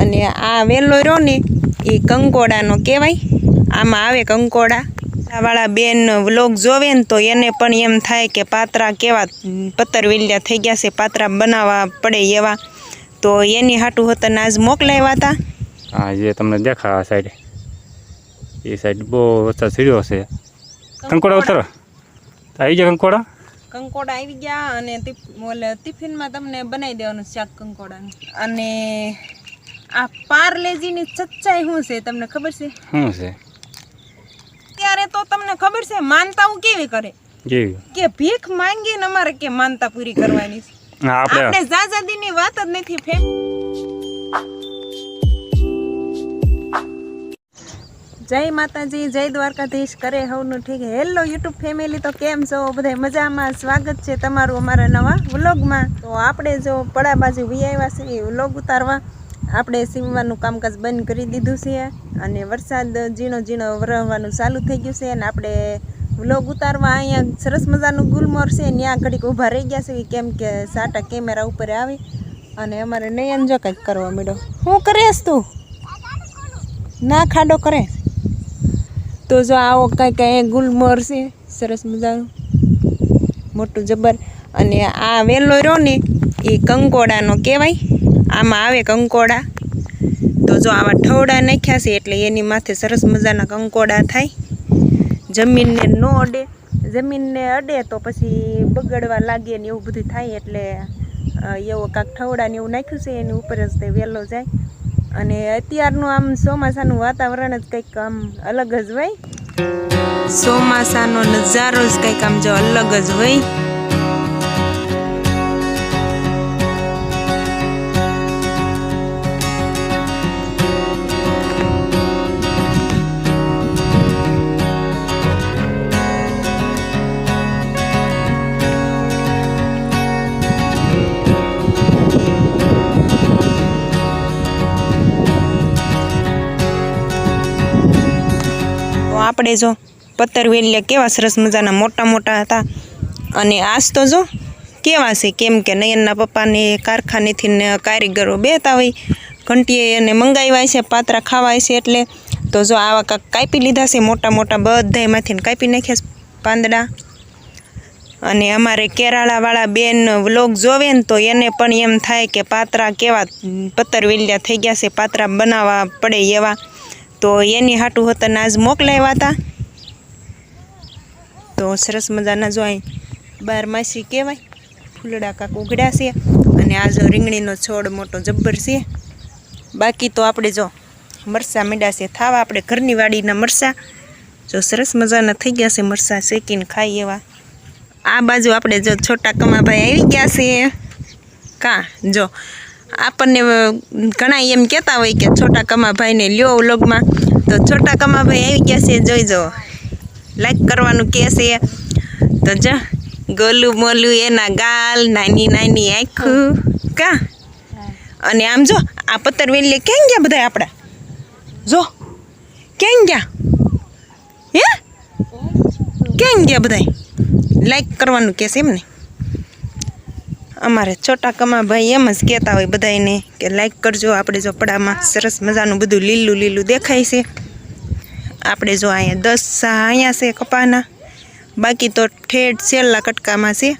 અને આ વેલો રહ્યો ને એ કંકોડાનો કહેવાય. આમાં આવે કંકોડા. વાળા બેન વ્લોગ જોવે ને તો એને પણ એમ થાય કે પાત્રા કેવા પત્તરવેલિયા થઈ ગયા છે પાત્રા બનાવવા પડે એવા. તો એની હાટું ને આજ મોકલાવ્યા હતા. હા જે તમને દેખા આ સાઈડ એ સાઈડ બહુ વરસાદ સીડ્યો છે. કંકોડા ઉતરો. આવી ગયા કંકોડા? કંકોડા આવી ગયા અને ઓલે ટિફિનમાં તમને બનાવી દેવાનું શાક કંકોડાનું. અને આ પાર્લેજીની સચ્ચાઈ શું છે? તમને ખબર છે? શું છે? ત્યારે તો તમને ખબર છે માનતા હું કેવી કરે? કે ભીખ માંગીને અમારે કે માનતા પૂરી કરવાની છે. આપણે જાજાદીની વાત જ નથી ફેમ જય માતાજી જય દ્વારકાધીશ કરે હવનું ઠીક. હેલો યુટ્યુબ ફેમિલી તો કેમ છો? બધા મજામાં? સ્વાગત છે તમારું અમારા નવા વ્લોગમાં. તો આપણે જો પડા બાજુ વી આવ્યા છે વ્લોગ ઉતારવા. આપણે સીવવાનું કામકાજ બંધ કરી દીધું છે અને વરસાદ ઝીણો ઝીણો વરસવાનું ચાલુ થઈ ગયું છે અને આપણે વ્લોગ ઉતારવા અહીંયા સરસ મજાનું ગુલમોર છે, ત્યાં ઘડીક ઊભા રહી ગયા છે, કેમ કે સાટા કેમેરા ઉપર આવી અને અમારે નયન જો કંઈક કરવા માંડ્યો. શું કરેશ તું? ના ખાડો કરે. તો જો આવો કંઈક અહીંયા ગુલમોર છે, સરસ મજાનું, મોટું જબર. અને આ વેલો રહ્યો ને, એ કંકોડાનો કહેવાય. આમાં આવે કંકોડા. તો જો આવા ઠવડા નાખ્યા છે એટલે એની માથે સરસ મજાના કંકોડા થાય. જમીનને ન અડે. જમીનને અડે તો પછી બગડવા લાગે ને એવું બધું થાય એટલે એવો કાંક ઠવડા ને એવું નાખ્યું છે, એની ઉપર જ તે વહેલો જાય. અને અત્યારનું આમ ચોમાસાનું વાતાવરણ જ કંઈક આમ અલગ જ હોય. ચોમાસાનો નજારો જ કંઈક આમ જો અલગ જ હોય. આપણે જો પત્તરવેલિયા કેવા સરસ મજાના મોટા મોટા હતા. અને આજ તો જો કેવા છે કેમ કે નયનના પપ્પાને કારખાનેથી કારીગરો બેતા હોય. ઘંટીએ એને મંગાવ્યા છે, પાત્રા ખાવાય છે એટલે તો જો આવા કાંક કાપી લીધા છે, મોટા મોટા બધા એમાંથી કાપી નાખ્યા પાંદડા. અને અમારે કેરાળાવાળા બેન વ્લોગ જોવે ને તો એને પણ એમ થાય કે પાત્રા કેવા પત્તરવેલિયા થઈ ગયા છે, પાત્રા બનાવવા પડે એવા. તો એની હાટું હતા આજ મોકલાવ્યા હતા. તો સરસ મજાના જો અહીં બાર માસી કહેવાય, ફૂલડા કાંક ઉઘડ્યા છે અને આ જો રીંગણીનો છોડ મોટો જબ્બર છે. બાકી તો આપણે જો મરસા મીડા છે, થાવા આપણે ઘરની વાડીના મરસા જો સરસ મજાના થઈ ગયા છે મરસા શેકીને ખાઈ એવા. આ બાજુ આપણે જો છોટા કમાભાઈ આવી ગયા છે. કા, જો આપણને ઘણા એમ કહેતા હોય કે છોટા કમાભાઈને લ્યો વ્લોગમાં તો છોટા કમાભાઈ આવી ગયા છે, જોઈ જો લાઈક કરવાનું કહે છે. તો જો, ગોલું મોલું એના ગાલ, નાની નાની આખું. કા? અને આમ જો, આ પત્તરવેલીએ ક્યાં ગયા બધા આપણા? જો, ક્યાં ગયા? હે? ક્યાં ગયા બધા લાઈક કરવાનું કહેશે એમ ને? અમારે છોટા કમાભાઈ એમ જ કહેતા હોય બધાને કે લાઈક કરજો. આપણે જો પડામાં સરસ મજાનું બધું લીલું લીલું દેખાય છે. આપણે જો અહીંયા દસ સા અહીંયા છે કપાના. બાકી તો ઠેઠ છેલ્લા કટકામાં છે.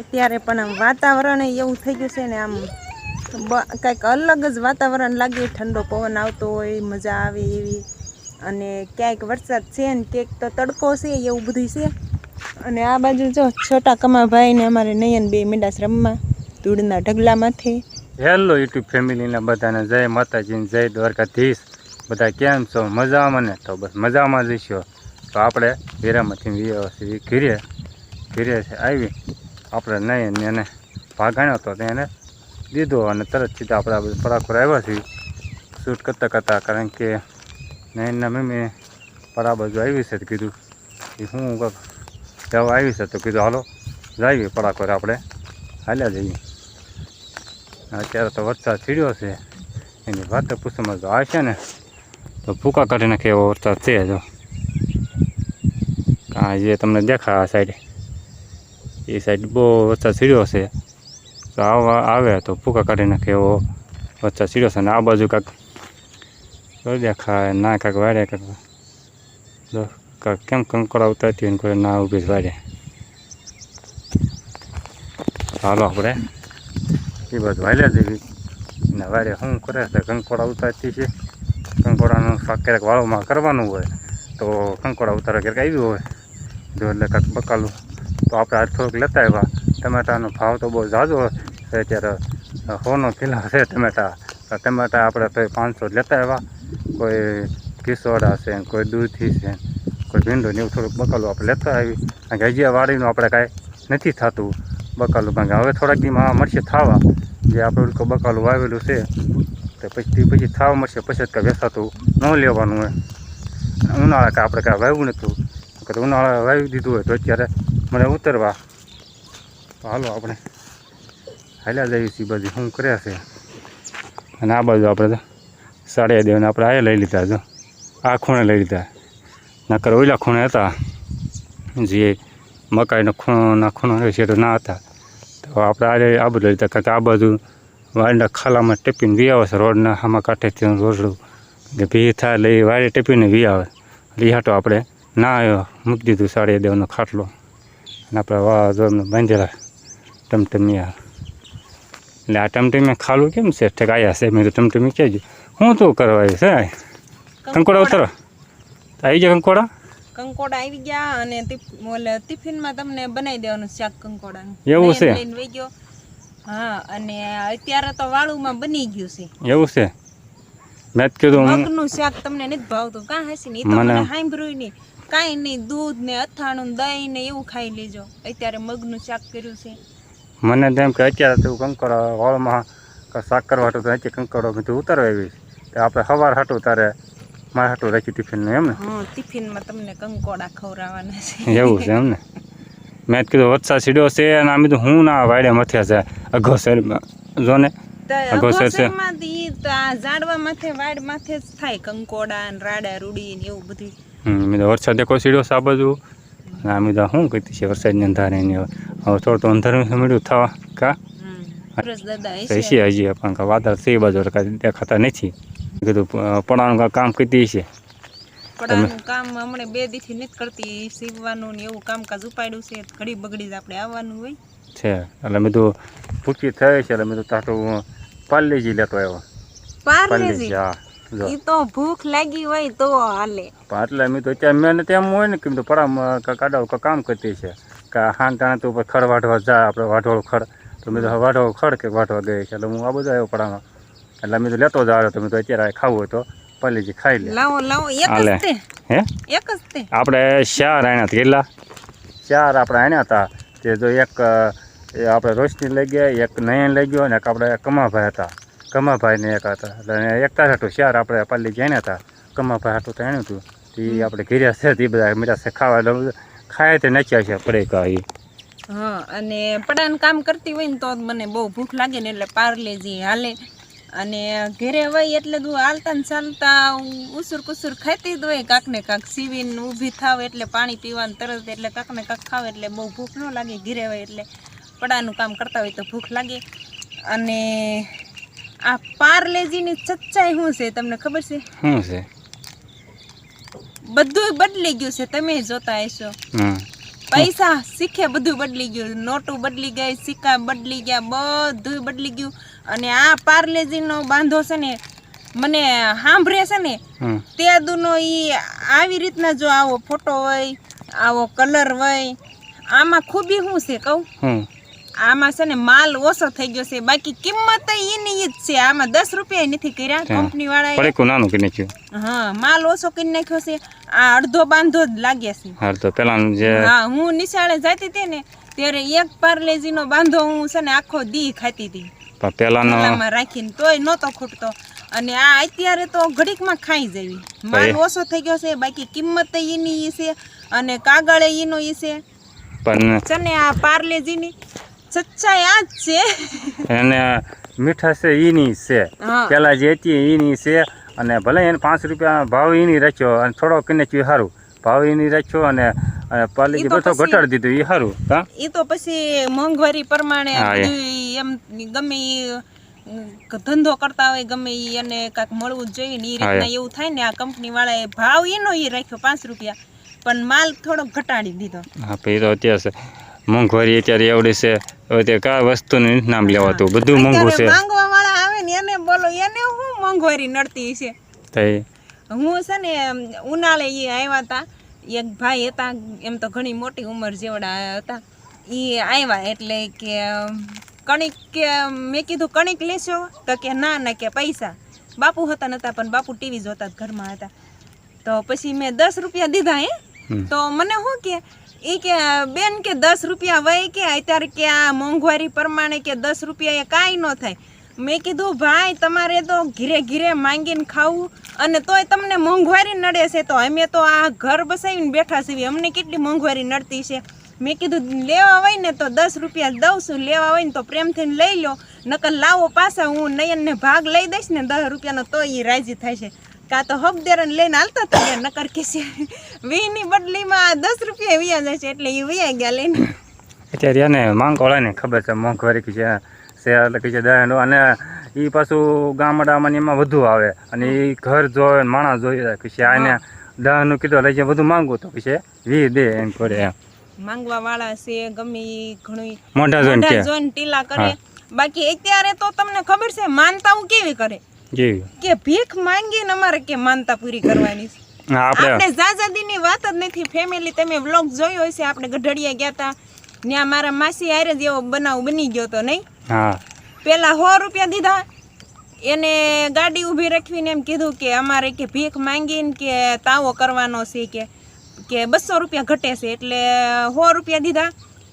અત્યારે પણ આમ વાતાવરણ એવું થઈ ગયું છે ને આમ કાંઈક અલગ જ વાતાવરણ લાગે. ઠંડો પવન આવતો હોય, મજા આવે એવી. અને ક્યાંક વરસાદ છે ને ક્યાંક તો તડકો છે એવું બધું છે. અને આ બાજુ જો છોટા કમાભાઈ ને અમારે નયન બે મીંડાસ રમવા ધૂળના ઢગલામાંથી. હેલો યુટ્યુબ ફેમિલીના બધાને જય માતાજી જય દ્વારકાધીશ. બધા કેમ છો? મજામાં ને? તો બસ મજામાં જઈશો તો આપણે વ્યવસ્થિત ઘીરે ઘીરે આવી. આપણે નયન એને ભાગાણ્યો તો તેને દીધો અને તરત સીધા આપણે આ બધું પરાખોર આવ્યા છીએ. શૂટ કરતાં કરતાં કારણ કે નયનના મેં પડા બાજુ આવી છે કીધું કે હું દવા આવી છે તો કીધું, હાલો જાવી પડાકોર આપણે. હાલ્યા જઈએ. અત્યારે તો વરસાદ છીડ્યો છે. એની વાત પૂછવામાં જો આવશે ને. તો ભૂકા કાઢી નાખે એવો વરસાદ છે જો. કાં જે તમને દેખા આ સાઈડ એ સાઈડ બહુ વરસાદ છીડ્યો છે. તો આવા આવે તો ભૂકા કાઢી નાખે એવો વચ્ચે છીડ્યો છે. અને આ બાજુ કાંક દેખાય, ના કાંક વાડે કાંક. જો કેમ કંકોડા ઉતરતી હોય કોઈ ના ઊભી વાડે હાલો આપણે એ બધું વાલ્યા જેવી ને વારે શું કરે છે? કંકોડા ઉતારતી છે. કંકોડાનું શાક ક્યારેક વાળોમાં કરવાનું હોય તો કંકોડા ઉતારવા ક્યારેક આવ્યું હોય. જો એટલે કાંક બકાલું. તો આપણે આજ થોડુંક લેતા આવ્યા. ટમેટાનો ભાવ તો બહુ ઝાઝો છે અત્યારે સોનો કિલો છે ટમેટા. ટમેટા આપણે તો પાંચસો લેતા આવ્યા. કોઈ કિસોડા છે કોઈ દૂધી છે કોઈ ભીંડો ને એવું થોડુંક બકાલું આપણે લેતા આવી કારણ કે હજી વાડીનું આપણે કાંઈ નથી થતું બકાલું. કારણ કે હવે થોડાક દીમાં મળશે થાવા. જે આપણે ઉલકો બકાલું વાવેલું છે, તો પછી પછી થાવા મળશે. પછી જ કાંઈ વેસાતું ન લેવાનું હોય. ઉનાળા કાંઈ આપણે કાંઈ વાવ્યું નહોતું. કે ઉનાળા વાવી દીધું હોય તો અત્યારે મને ઉતરવા. તો હાલો આપણે હાલ્યા જઈએ છીએ બધી. શું કર્યા છે? અને આ બાજુ આપણે સાડી દેવાને આપણે આ લઈ લીધા જો. આ ખૂણે લઈ લીધા. નકર ઓઈલા ખૂણે હતા. જે મકાઈનો ખૂણો ખૂણો છે તો ના હતા. તો આપણે આજે આ બધું લીધા કારણ કે આ બાજુ વાડીના ખાલામાં ટેપીને વી આવે છે. રોડના આમાં કાંઠેથી રોડડું કે ભી થાય એટલે એ વાડે ટેપીને વી આવે. એટલે એ હાટો આપણે ના આવ્યો. મૂકી દીધું સાડી દેવાનો ખાટલો. અને આપણે વાહ જો એમને બાંધેલા ટમટમિયા એટલે આ ટમટમિયા ખાલું કેમ છે? ઠેક આવ્યા છે. મેં તો ટમટમી કહેજો. હું તું કરવા આવ્યું છે? કંકોડા ઉતરો. આવી જાય કંકોડા? કંકોડા આવી ગયા અને ઓલે ટિફિનમાં તમને બનાવી દેવાનું શાક કંકોડાનું. એવું છે? લઈને વહી ગયો. હા અને અત્યારે તો વાળુમાં બની ગયું છે. એવું છે? મેં જ કીધું મગનું શાક તમને નથી ભાવતું. કાં હસી ને? તો મને- સાંભળ્યું નહીં. કાંઈ નહીં દૂધ ને અથાણું ને દહીં ને એવું ખાઈ લેજો. અત્યારે મગનું શાક કર્યું છે. મને તેમ કે અત્યારે તું કંકોડો કાંઈ શાક કરવા હતું તો અત્યારે કંકોડો બધું ઉતારવા આવી. આપણે સવાર હતું તારે મારે હાટું રાખ્યું ટિફિનનું એમ ને? હા ટિફિનમાં તમને કંકોડા ખવડાવવાના છે. એવું છે એમ ને? મેં કીધું વત્સા સીડો છે અને આમ કીધું હું ના વાડે મથ્યા છે અઘો શરીરમાં જો ને અઘો અઘોસર છે. તો ઝાડવા માથે વાડ માથે જ થાય કંકોડા ને રાડા રૂડી ને એવું બધું હમ, મેં વરસાદ દેખો સીડો છે આ બાજુ. આમ કીધું શું કીધી છે વરસાદની અંધારે ને હવે થોડું તો અંધારું મળ્યું થવા. કા? તો હજી પણ કાંઈ વાદળ એ બાજુ દેખાતા નથી. કીધું પડાનું કામ કીધી છે કડાનું કામ હમણાં બે દીથી નથી કરતી સીવવાનું ને એવું કામકાજ ઉપાડ્યું છે ઘડી બગડી જ આપણે આવવાનું હોય. છે એટલે મેં તો થઈ છે એટલે મેં તો તાટું પાર્લેજી લેતો આવ્યો. પાર્લેજી પાર્લેજી હા ઈ તો ભૂખ લાગી હોય તો હાલે. એટલે મેં તો અત્યારે મેં તેમ હોય ને કે મેં તો પડામાં કાઢાવ કામ કરતી છે. કે હાન ટાણે તો ઉપર ખડ વાઢવા જાય આપણે વાઢવાળું ખડ. તો મેં તો હવે ખડ કે વાઢવા ગઈ છે એટલે હું આ બધો આવ્યો પડામાં. એટલે અમે તો લેતો જ આવ્યો તો તો અત્યારે ખાવું હોય તો પાર્લેજી ખાઈ લે. લાવો લાવો એક જ હે? એક જ તે. આપણે ચાર આણ્યા કેટલા? ચાર આપણે આણ્યા હતા. તે જો એક આપણે રોશની લઈ ગયા એક નયન લઈ ગયો અને એક આપણે કમાભાઈ હતા. કમાભાઈને એક હતા. એટલે એક તાર હતું ચાર આપણે પલ્લી જાણ્યા હતા. કમાભાઈ હતું તો એનું હતું તે આપણે ઘેર્યા છે તે બધા મીઠા છે ખાવા ખાય તે નચ્યા છે પડે કા એ હા અને પડાન કામ કરતી હોય ને તો મને બહુ ભૂખ લાગે ને એટલે પાર્લેજી હાલે. અને ઘેરે હોય એટલે તું હાલતા ને ચાલતા ઉસુર કુસુર ખાતી જ હોય કાંક ને કાંક સીવીને ઊભી થાવ એટલે પાણી પીવાનું તરત એટલે કાંક ને કાંક ખાવ એટલે બહુ ભૂખ ન લાગે ઘેરે હોય એટલે પડાનું કામ કરતા હોય તો ભૂખ લાગે. અને આ પાર્લેજીની સચ્ચાઈ શું છે તમને ખબર છે? શું છે? બધું બદલી ગયું છે તમે જોતા હશો. પૈસા શીખે બધું બદલી ગયું. નોટું બદલી ગઈ સિક્કા બદલી ગયા બધું બદલી ગયું. અને આ પાર્લેજીનો બાંધો છે ને મને સાંભળે છે ને તે દુનો ઈ આવી રીતના જો આવો ફોટો હોય આવો કલર હોય આમાં ખૂબી શું છે કહું? આમાં છે ને માલ ઓછો થઈ ગયો છે. બાકી કિંમત એની જ છે. આમાં દસ રૂપિયા નથી કર્યા કંપની વાળા નાનું કરી નાખ્યું. હા માલ ઓછો કરી નાખ્યો છે. આ અડધો બાંધો જ લાગે છે. અડધો પેલાનું જે હા હું નિશાળે જતી હતી ને ત્યારે એક પાર્લેજીનો બાંધો હું છે ને આખો દી ખાતી હતી. પેલાનો રાખીને તોય નહોતો ખૂટતો. અને આ અત્યારે તો ઘડીકમાં ખાઈ જવી. માલ ઓછો થઈ ગયો છે બાકી કિંમત એની ઈ છે અને કાગળ એનો ઈ છે. પણ છે ને આ પાર્લેજીની સચ્ચાઈ આ જ છે. અને મીઠા છે એની છે. પેલા જે હતી એની છે અને ભલે એને પાંચ રૂપિયા ભાવ એની રાખ્યો અને થોડો કિને એ સારું. ભાવ એની રાખ્યો અને અને પાલી બધો ઘટાડી દીધું એ સારું હા? એ તો પછી મોંઘવારી પ્રમાણે એ. એમ ગમે ધંધો કરતા હોય ગમે ઈ અને કાંઈક મળવું જ જોઈએ ને એ. રીતના એવું થાય ને આ કંપની વાળાએ ભાવ એનો રાખ્યો પાંચ રૂપિયા પણ માલ થોડોક ઘટાડી દીધો. હા પછી તો અત્યારે છે. મોંઘવારી અત્યારે એવડી છે. તે કાંઈ વસ્તુનું નામ લેવાતું. બધું મોંઘું છે અત્યારે માંગવા વાળા આવે ને એને બોલો એને હું મોંઘવારી નડતી છે હું છે ને ઉનાળે એ આવ્યા હતા એક ભાઈ હતા એમ તો ઘણી મોટી ઉંમર જેવડા હતા. એ આવ્યા એટલે કે કણિક કે મેં કીધું કણિક લેશો? તો કે ના ના કે પૈસા. બાપુ હતા નતા પણ બાપુ ટીવી જોતા ઘરમાં હતા. તો પછી મેં દસ રૂપિયા દીધા હે? તો મને શું કે એ કે બેન કે દસ રૂપિયા વય કે અત્યારે કે આ મોંઘવારી પ્રમાણે કે દસ રૂપિયા એ કાંઈ ન થાય. મેં કીધું, ભાઈ, તમારે તો ઘીરે ઘીરે માંગીને ખાવું અને તોય તમને મોંઘવારી નડે છે. તો અમે તો આ ઘર બસાવીને બેઠા છીએ. અમને કેટલી મોંઘવારી નડતી છે? મેં કીધું, લેવા હોય ને તો દસ રૂપિયા દઉં છું. લેવા હોય ને તો પ્રેમથી લઈ લો. નકર લાવો પાછા હું નયનને ભાગ લઈ દઈશ ને દસ રૂપિયાનો તો એ રાજી થાય છે. કાં તો હબદેરન લઈને હાલતા હતા નકર કે વીની બદલીમાં દસ રૂપિયા વ્યા જાય છે એટલે એ વ્યા ગયા લઈને. અત્યારે એને માંગવાળાને ખબર છે મોંઘવારી કે છે છે લખી છે દહેનો અને એ પાછું ગામડામાં એમાં વધુ આવે. અને એ ઘર જોવે માણસ જોઈએ કે છે આને દહનું કીધું લઈ જાય બધું માંગવું તો પછી વી દે એમ કરે એમ. માંગવા વાળા છે ગમે ઘણું મોઢા જોઈને કે. જોઈને ટીલા કરે. બાકી અત્યારે તો તમને ખબર છે માનતાઓ કેવી કરે? કે ભીખ માંગીને અમારે કે માનતા પૂરી કરવાની છે. હા, આપણે આપણે ઝાઝાદીની વાત જ નથી. ફેમિલી તમે વ્લોગ જોયો હશે આપણે ગઢડિયા ગયા હતા ત્યાં મારા માસી હારે જ એવો બનાવ બની ગયો તો નહીં? હા. પેલા સો રૂપિયા દીધા. એને ગાડી ઊભી રાખવીને એમ કીધું કે અમારે કે ભીખ માંગીને કે તાવો કરવાનો છે કે કે બસો રૂપિયા ઘટે છે એટલે સો રૂપિયા દીધા.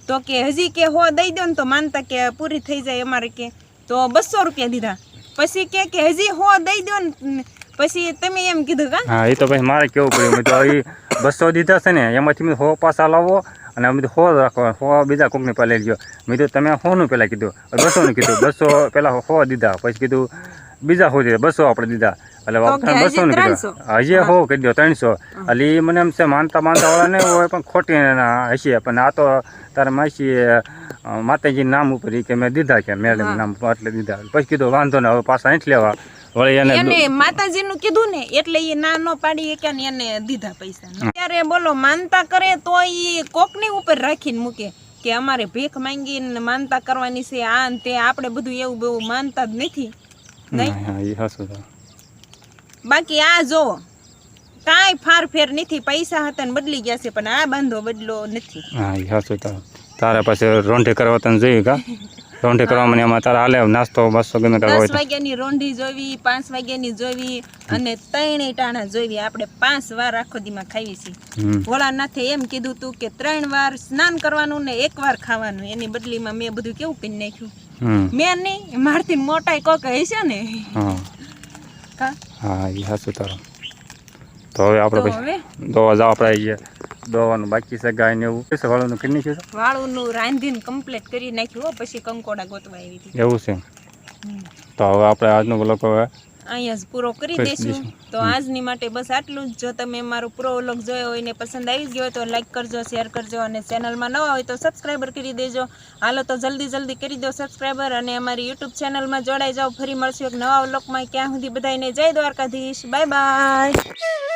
તો કે હજી કે હો દઈ દો ને તો માનતા કે પૂરી થઈ જાય અમારે કે. તો બસો રૂપિયા દીધા. પછી કે કે હજી હો દઈ દો ને પછી તમે એમ કીધું કા? હા એ તો ભાઈ મારે કેવું પડ્યું? મેં તો એ બસો દીધા છે ને એમાંથી હો પાછા લાવો અને અમે તો હો રાખો હો બીજા કોકને પહેલાં લઈ ગયો મેં તો તમે હોનું પહેલાં કીધું બસોનું કીધું બસો પહેલાં હો દીધા પછી કીધું બીજા હો દીધા બસો આપણે દીધા. એટલે બસો ને કીધું. હજી હો કહી દો ત્રણસો. એટલે એ મને એમ છે માનતા માનતા વાળા નહીં હોય પણ ખોટી હશે. પણ આ તો તારે માસી માતાજી નામ ઉપર કે મેં દીધા કે મેડમ નામ એટલે દીધા. પછી કીધું વાંધો ને હવે પાછા નથી લેવા. વળી એને એને માતાજીનું કીધું ને એટલે એ ના નો પાડી કે એને દીધા પૈસા. ત્યારે બોલો માનતા કરે તો એ કોકની ઉપર રાખીને મૂકે. કે અમારે ભીખ માંગીને માનતા કરવાની છે આ ને તે આપણે બધું એવું બહુ માનતા જ નથી. બાકી આ જો કાંઈ ફાર ફેર નથી પૈસા હતા ને બદલી ગયા છે પણ આ બાંધો બદલો નથી. હા તારા પાસે રોંઢે કરવા તને જોઈએ કા? રોંઢે કરવામાં એમાં તારે હાલે નાસ્તો બસો ગમે કરવા હોય વાગ્યાની રોંઢી જોવી પાંચ વાગ્યાની જોવી અને ત્રણેય ટાણા જોવી. આપણે પાંચ વાર આખો દીમાં ખાવી હમ. ભોળાનાથે એમ કીધું તું કે ત્રણ વાર સ્નાન કરવાનું ને એક વાર ખાવાનું. એની બદલીમાં મેં બધું કેવું પીન નાખ્યું? મેં નહીં મારથી મોટાઈ કોક હશે ને. હા. હા એ હાસું તારો. તો હવે આપણે દોવા જવા આપણે આવીએ દોવાનું બાકી છે ગાય ને એવું. છે વાળું કેટલી છે? વાળુનું રાંધીને કમ્પ્લીટ કરી નાખ્યું હો, પછી કંકોડા ગોતવા આવી હતી. એવું છે. તો હવે આપણે આજનો બ્લોક હવે અહીંયા જ પૂરો કરી દઈશું. તો આજની માટે બસ આટલું જ. જો તમે મારો પૂરો વ્લોગ જોયો હોય ને પસંદ આવી ગયો હોય તો લાઈક કરજો શેર કરજો અને ચેનલમાં નવા હોય તો સબસ્ક્રાઈબર કરી દેજો. હાલો તો જલ્દી જલ્દી કરી દો સબસ્ક્રાઈબર અને અમારી યુટ્યુબ ચેનલમાં જોડાઈ જાઓ. ફરી મળશું એક નવા વ્લોગમાં. ક્યાં સુધી બધાને જય દ્વારકાધીશ. Bye bye